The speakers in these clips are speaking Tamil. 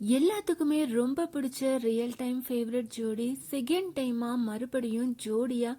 எல்லாத்துக்குமே ரொம்ப பிடிச்ச ரியல் டைம் ஃபேவரட் ஜோடி செகண்ட் டைமா மறுபடியும் ஜோடியா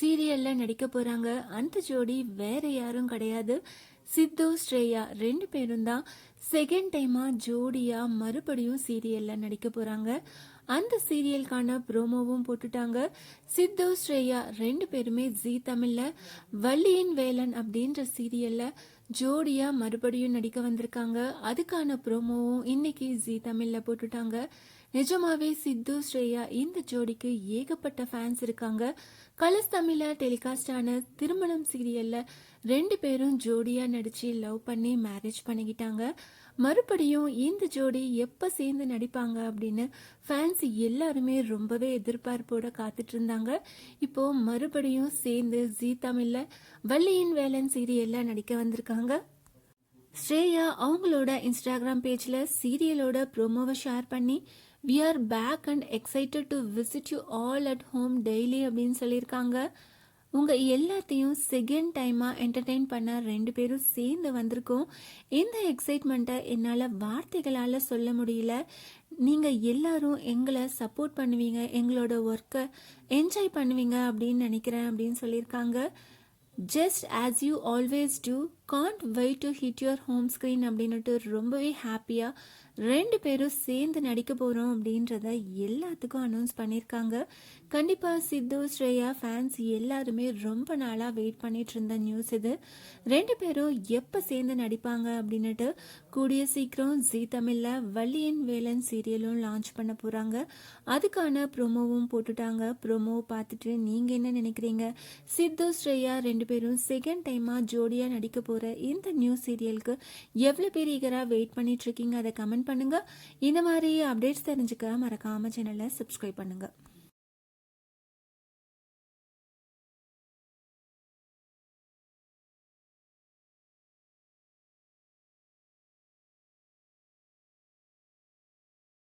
சீரியல்ல நடிக்க போறாங்க. அந்த ஜோடி வேற யாரும் கிடையாது. சித்து ஸ்ரேயா ரெண்டு பேரும் தான் செகண்ட் டைமா ஜோடியா மறுபடியும் சீரியல்ல நடிக்க போறாங்க. அந்த சீரியலுக்கான ப்ரோமோவும் போட்டுட்டாங்க. சித்து ஸ்ரேயா ரெண்டு பேருமே ஜீ தமிழ்ல வள்ளியின் வேலன் அப்படின்ற சீரியல்ல ஜோடியா மறுபடியும் நடிக்க வந்திருக்காங்க. அதுக்கான ப்ரோமோவும் இன்னைக்கு ஜீ தமிழ்ல போட்டுட்டாங்க. நிஜமாவே சித்து ஸ்ரேயா இந்த ஜோடிக்கு ஏகப்பட்ட ஃபேன்ஸ் இருக்காங்க. கலர்ஸ் தமிழ்ல டெலிகாஸ்ட் ஆன திருமணம் சீரியல்ல ரெண்டு பேரும் ஜோடியா நடிச்சு லவ் பண்ணி மேரேஜ் பண்ணிக்கிட்டாங்க. மறுபடியும் இந்த ஜோடி எப்போ சேர்ந்து நடிப்பாங்க அப்படின்னு ஃபேன்ஸ் எல்லாருமே ரொம்பவே எதிர்பார்ப்போட காத்துட்டு இருந்தாங்க. இப்போ மறுபடியும் சேர்ந்து ஜீ தமிழ்ல வள்ளியின் வேலன் சீரியல்ல நடிக்க வந்திருக்காங்க. ஸ்ரேயா அவங்களோட இன்ஸ்டாகிராம் பேஜில் சீரியலோட ப்ரோமோவை ஷேர் பண்ணி we are back and excited to visit you all at home daily அப்படின்னு சொல்லியிருக்காங்க. உங்கள் எல்லாத்தையும் செகண்ட் டைமாக என்டர்டெயின் பண்ண ரெண்டு பேரும் சேர்ந்து வந்திருக்கோம். இந்த எக்ஸைட்மெண்ட்டை என்னால் வார்த்தைகளால் சொல்ல முடியல. நீங்கள் எல்லாரும் எங்களை சப்போர்ட் பண்ணுவீங்க எங்களோட ஒர்க்கை என்ஜாய் பண்ணுவீங்க அப்படின்னு நினைக்கிறேன் அப்படின்னு சொல்லியிருக்காங்க. Just as you always do can't wait to hit your home screen அப்படின்னுட்டு ரொம்பவே ஹாப்பியாக ரெண்டு பேரும் சேர்ந்து நடிக்க போகிறோம் அப்படின்றத எல்லாத்துக்கும் அனௌன்ஸ் பண்ணியிருக்காங்க கண்டிப்பாக சித்து ஸ்ரேயா ஃபேன்ஸ் எல்லாருமே ரொம்ப நாளாக வெயிட் பண்ணிட்டு இருந்த நியூஸ் இது. ரெண்டு பேரும் எப்போ சேர்ந்து நடிப்பாங்க அப்படின்னுட்டு கூடிய சீக்கிரம் ஜீ தமிழில் வள்ளியின் வேலன் சீரியலும் லான்ச் பண்ண போகிறாங்க அதுக்கான ப்ரோமோவும் போட்டுட்டாங்க. ப்ரோமோ பார்த்துட்டு நீங்கள் என்ன நினைக்கிறீங்க? சித்து ஸ்ரேயா ரெண்டு பேரும் செகண்ட் டைமாக ஜோடியாக நடிக்க போகிற இந்த நியூ சீரியலுக்கு எவ்வளோ பேர் ஈகராக வெயிட் பண்ணிட்டு இருக்கீங்க அதை கமெண்ட் பண்ணுங்கள் இந்த மாதிரி அப்டேட்ஸ் தெரிஞ்சுக்க மறக்காமல் சேனலை சப்ஸ்கிரைப் பண்ணுங்கள்